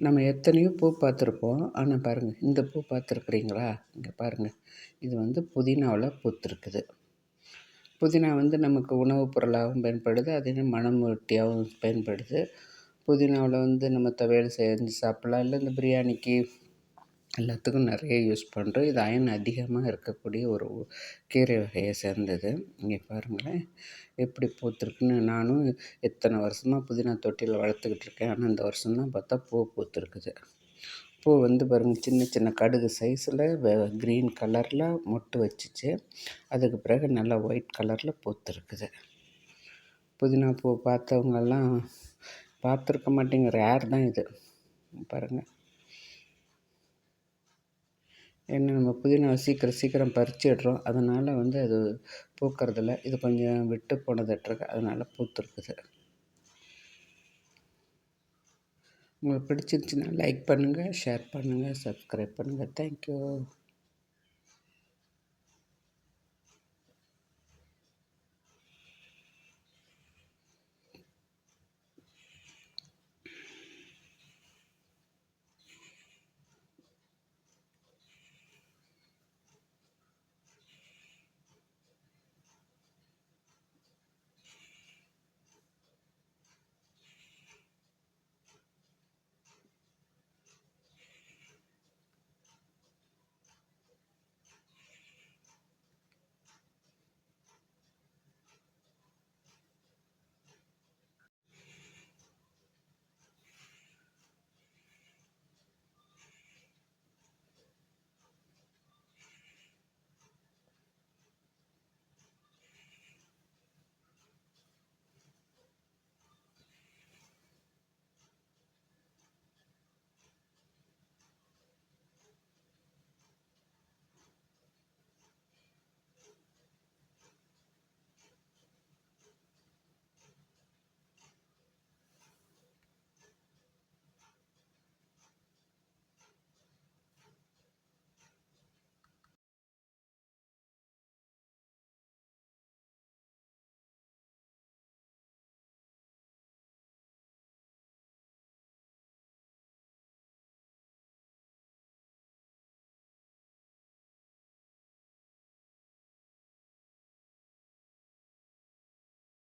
நம்ம எத்தனையோ பூ பார்த்துருப்போம். ஆனால் பாருங்கள் இந்த பூ பார்த்துருக்குறீங்களா? இங்கே பாருங்கள் இது வந்து புதினாவில் பூத்துருக்குது. புதினா வந்து நமக்கு உணவுப் பொருளாகவும் பயன்படுது அதே மணம் பயன்படுது. புதினாவில் வந்து நம்ம துவையல் செஞ்சு சாப்பிட்லாம். இல்லை இந்த பிரியாணிக்கு எல்லாத்துக்கும் நிறைய யூஸ் பண்ணுறோம். இது அயன் அதிகமாக இருக்கக்கூடிய ஒரு கீரை வகையை சேர்ந்தது. இங்கே பாருங்களேன். எப்படி பூத்துருக்குன்னு நானும் இத்தனை வருஷமாக புதினா தொட்டியில் வளர்த்துக்கிட்டு இருக்கேன். ஆனால் இந்த வருஷம்தான் பார்த்தா பூ பூத்துருக்குது. பூ வந்து பாருங்கள் சின்ன சின்ன கடுகு சைஸில் க்ரீன் கலரில் மொட்டு வச்சுச்சு. அதுக்கு பிறகு நல்லா ஒயிட் கலரில் பூத்துருக்குது. புதினா பூ பார்த்தவங்கெல்லாம் பார்த்துருக்க மாட்டேங்கிற ரேர் தான் இது. பாருங்கள் ஏன்னா நம்ம புதினா சீக்கிரம் சீக்கிரம் பறிச்சிடுறோம். அதனால் வந்து அது பூக்கறதில்ல. இது கொஞ்சம் விட்டு போனதட்டிருக்கு அதனால் பூத்துருக்குது. உங்களுக்கு பிடிச்சிருந்துச்சின்னா லைக் பண்ணுங்கள் ஷேர் பண்ணுங்கள் சப்ஸ்கிரைப் பண்ணுங்கள் தேங்க்யூ